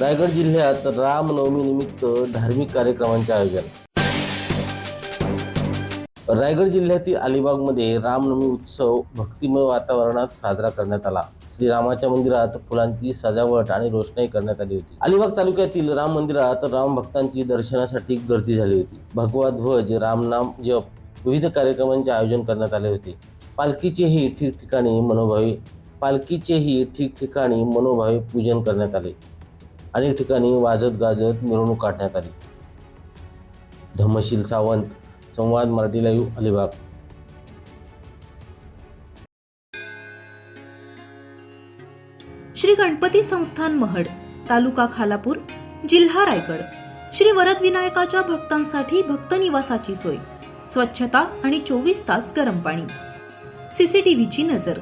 रायगड जिल्ह्यात रामनवमी निमित्त धार्मिक कार्यक्रमांचे आयोजन. रायगड जिल्ह्यातील अलिबागमध्ये रामनवमी उत्सव भक्तिमय वातावरणात साजरा करण्यात आला. श्रीरामाच्या मंदिरात फुलांची सजावट आणि रोषणाई करण्यात आली होती. अलिबाग तालुक्यातील राम मंदिरात राम भक्तांची दर्शनासाठी गर्दी झाली होती. भगवा ध्वज रामनाम जप विविध कार्यक्रमांचे आयोजन करण्यात आले होते. पालखीचेही ठिकठिकाणी मनोभावे पालखीचेही ठिकठिकाणी मनोभावे पूजन करण्यात आले. अनेक ठिकाणी वाजत गाजत मिरवणूक काढण्यात आली. धम्मशील सावंत संवाद मराठी लाईव्ह अलिबाग. श्री गणपती संस्थान महड तालुका खालापूर जिल्हा रायगड. श्री वरद विनायकाच्या भक्तांसाठी भक्त निवासाची सोय स्वच्छता आणि चोवीस तास गरम पाणी. सीसीटीव्हीची नजर.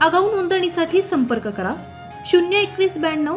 आगाऊ नोंदणीसाठी संपर्क करा शून्य एकवीस ब्याण्णव